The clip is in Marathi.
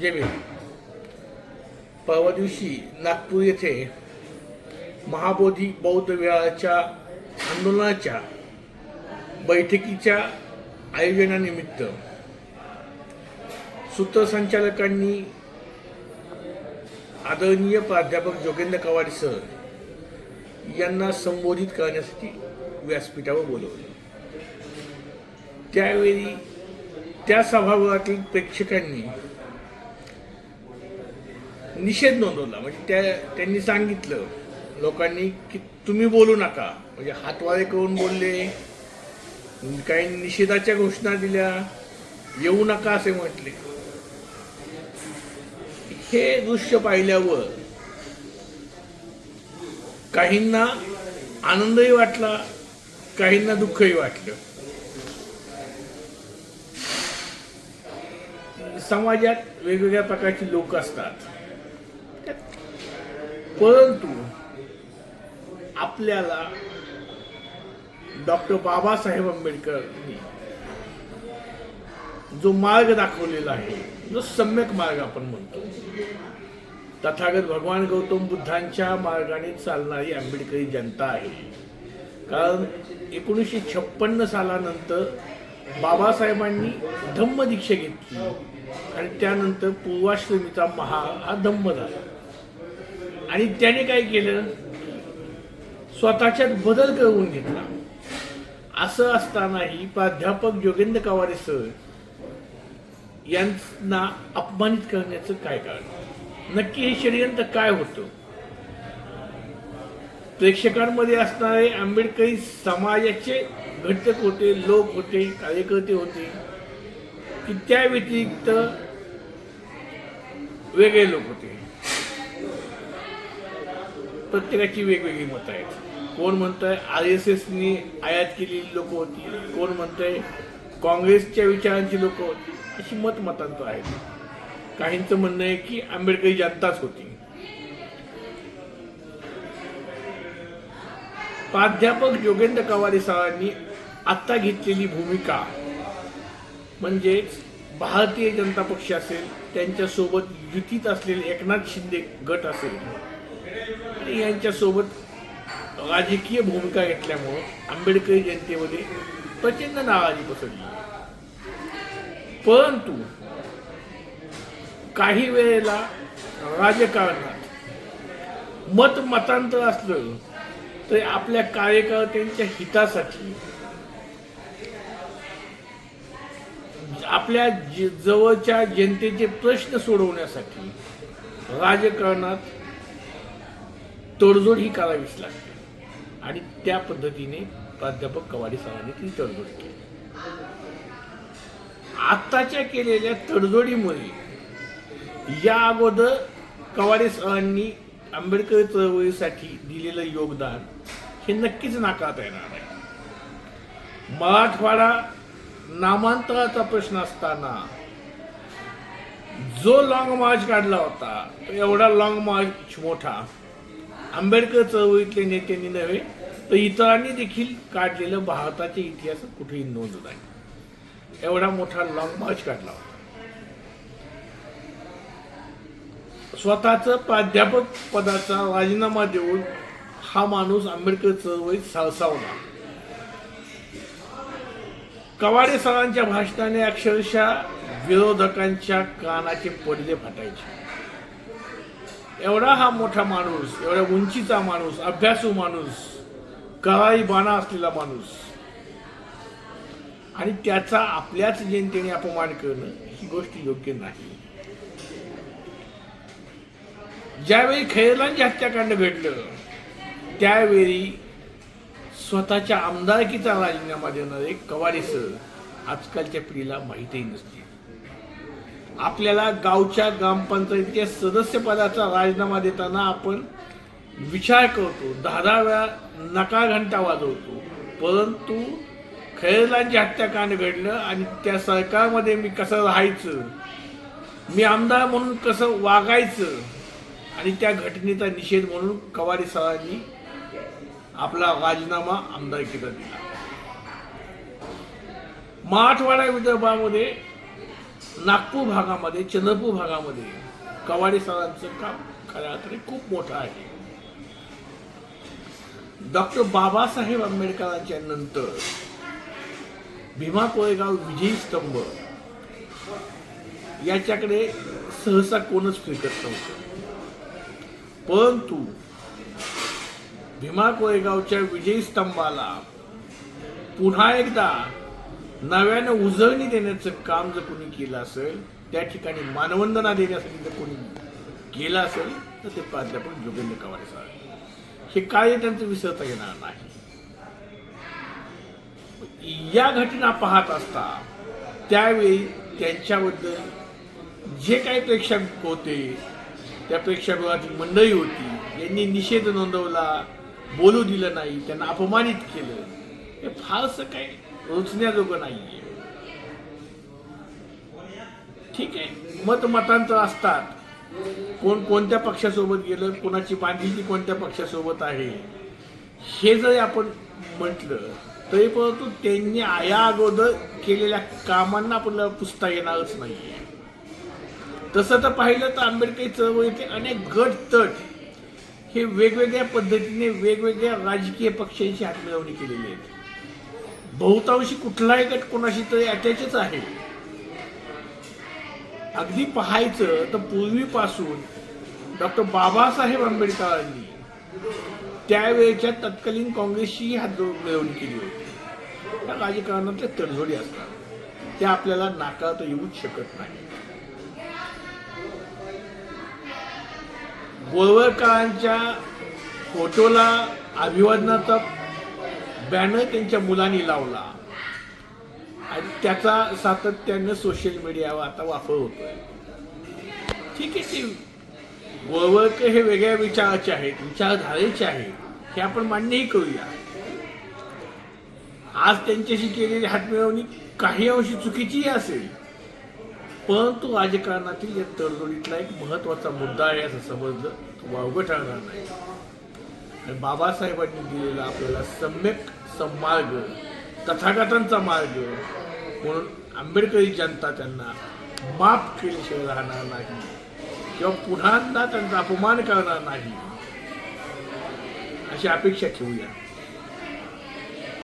जे परवा दिवशी नागपूर येथे महाबोधी बौद्ध विहाराच्या आंदोलनाच्या बैठकीच्या आयोजनानिमित्त सूत्रसंचालकांनी आदरणीय प्राध्यापक जोगेंद्र कवाडी सर यांना संबोधित करण्यासाठी व्यासपीठावर बोलवले. त्यावेळी त्या सभागृहातील प्रेक्षकांनी निषेध नोंदवला. म्हणजे त्या त्यांनी सांगितलं लोकांनी की तुम्ही बोलू नका. म्हणजे हातवारे करून बोलले. काही निषेधाच्या घोषणा दिल्या. येऊ नका असे म्हटले. हे दृश्य पाहिल्यावर काहींना आनंदही वाटला काहींना दुःखही वाटलं. समाजात वेगवेगळ्या प्रकारची लोक असतात. परंतु आपल्याला डॉक्टर बाबासाहेब आंबेडकरांनी जो मार्ग दाखवलेला आहे जो सम्यक मार्ग आपण म्हणतो तथागत भगवान गौतम बुद्धांच्या मार्गाने चालणारी आंबेडकरी जनता आहे. कारण एकोणीसशे छप्पन्न सालानंतर बाबासाहेबांनी धम्म दीक्षा घेतली आणि त्यानंतर पूर्वाश्रमीचा महा हा धम्म झाला. आणि त्याने काय केलं? स्वतःच्यात बदल करून घेतला. असं असतानाही प्राध्यापक जोगेंद्र कवारे सर यांना अपमानित करण्याचं काय कारण? नक्की हे षडयंत्र काय होतं? प्रेक्षकांमध्ये असणारे आंबेडकरी समाजाचे घटक होते लोक होते कार्यकर्ते होते. की त्या व्यतिरिक्त वेगळे लोक होते. प्रत्येकाची वेगवेगळी मतं आहेत. कोण म्हणतंय आर एस एसनी आयात केलेली लोक होती कोण म्हणतंय काँग्रेसच्या विचारांची लोक होती अशी मत मतांतर आहेत. काहींचं म्हणणं आहे की आंबेडकरी जनताच होती. प्राध्यापक योगेंद्र कवारे सरांनी आत्ता घेतलेली भूमिका म्हणजेच भारतीय जनता पक्ष असेल त्यांच्यासोबत युतीत असलेले एकनाथ शिंदे गट असेल आणि यांच्यासोबत राजकीय भूमिका घेतल्यामुळं आंबेडकरी जनतेमध्ये प्रचंड नाराजी पसरली. परंतु काही वेळेला राजकारणात मत मतांतर असलं तरी आपल्या कार्यकर्त्यांच्या हितासाठी आपल्या जवळच्या जनतेचे प्रश्न सोडवण्यासाठी राजकारणात तडजोड ही करावीच लागते. आणि त्या पद्धतीने प्राध्यापक कवाडी सरांनी ती तडजोड केली. आत्ताच्या केलेल्या तडजोडीमुळे या अगोदर कवाडे सरांनी आंबेडकर चळवळीसाठी दिलेलं योगदान हे नक्कीच नाकारता येणार नाही. मराठवाडा नामांतराचा प्रश्न असताना जो लॉंग मार्च काढला होता तो एवढा लॉंग मार्च मोठा आंबेडकर चळवळीतले नेत्यांनी नव्हे तर इतरांनी देखील काढलेलं भारताच्या इतिहासात कुठेही नोंद नाही. एवढा मोठा लॉंग मार्च काढला होता. स्वतःच प्राध्यापक पदाचा राजीनामा देऊन हा माणूस आंबेडकर चळवळीत सावसावला कवाडे सरांच्या भाषणाने अक्षरशः विरोधकांच्या कानाचे पडदे फाटायचे. एवढा हा मोठा माणूस एवढ्या उंचीचा माणूस अभ्यासू माणूस कळाई बाणा असलेला माणूस. आणि त्याचा आपल्याच जनतेने अपमान करणं ही गोष्ट योग्य नाही. ज्यावेळी खैरलांचे हत्याकांड घडलं त्यावेळी स्वतःच्या आमदारकीचा राजीनामा देणारे कवाडे सर आजकालच्या पिढीला माहितीही नसतील. आपल्याला गावच्या ग्रामपंचायतीच्या सदस्यपदाचा राजीनामा देताना आपण विचार करतो. दहा दहा वेळा नकार घंटा वाजवतो. परंतु खैरलांची हत्याकांड घडलं आणि त्या सरकारमध्ये मी कसं राहायचं? मी आमदार म्हणून कसं वागायचं? आणि त्या घटनेचा निषेध म्हणून कवाडी सरांनी आपला राजीनामा आमदारकीचा दिला. मराठवाडा विदर्भामध्ये नागपूर भागामध्ये चंद्रपूर भागामध्ये कवाडी सरांचं काम खऱ्या अर्थाने खूप मोठं आहे. डॉक्टर बाबासाहेब आंबेडकरांच्या नंतर भीमा कोरेगाव विजयी स्तंभ याच्याकडे सहसा कोणच फिरकत नव्हतं. परंतु भीमा कोरेगावच्या विजयी स्तंभाला पुन्हा एकदा नव्यानं उजळणी देण्याचं काम जर कोणी केलं असेल त्या ठिकाणी मानवंदना देण्यासाठी जर कोणी केलं असेल तर ते प्राध्यापक जोगेंद्र कवाडे साहेब. हे काय त्यांचं विसरता येणार नाही. या घटना पाहत असता त्यावेळी त्यांच्याबद्दल जे काही प्रेक्षक होते त्या प्रेक्षागृहातील मंडळी होती यांनी निषेध नोंदवला बोलू दिलं नाही त्यांना अपमानित केलं. हे फारसं काही रोचण्याजोगं नाही आहे ठीक आहे. मत मतांतर असतात. कोण कोणत्या पक्षासोबत गेलं कोणाची बांधिलकी कोणत्या पक्षासोबत आहे हे जरी आपण म्हटलं तरी परंतु त्यांनी आया अगोदर केलेल्या कामांना आपल्याला पुसता येणारच नाही तसं तर पाहिलं तर आंबेडकरी चळवळीचे अनेक गट तट हे वेगवेगळ्या पद्धतीने वेगवेगळ्या राजकीय पक्षांची हातमिळवणी केलेली आहे बहुतांशी कुठलाही गट कोणाशी तरी अटॅचच आहे. अगदी पाहायचं तर पूर्वीपासून डॉक्टर बाबासाहेब आंबेडकरांनी त्यावेळेच्या तत्कालीन काँग्रेसची हात मिळवणी केली होती. त्या राजकारणातल्या तडजोडी असतात. त्या आपल्याला नाकारता येऊच शकत नाही. बोरवळकरांच्या फोटोला अभिवादनाचा बॅनर त्यांच्या मुलांनी लावला. आणि त्याचा सातत्यानं सोशल मीडियावर आता वापर होतोय. ठीक आहे ते गोळवळकर हे वेगळ्या विचाराचे आहेत विचारधारेचे आहेत हे आपण मान्यही करूया. आज त्यांच्याशी केलेली हातमिळवणी काही अंशी चुकीचीही असेल परंतु राजकारणातील या तडजोडीतला एक महत्त्वाचा मुद्दा आहे असं समजलं तो वावगं ठरणार नाही. आणि बाबासाहेबांनी दिलेला आपल्याला सम्यक मार्ग तथागतांचा मार्ग. म्हणून आंबेडकरी जनता त्यांना माफ केल्याशिवाय राहणार नाही. किंवा पुन्हा त्यांचा अपमान करणार नाही. अशी अपेक्षा ठेवूया.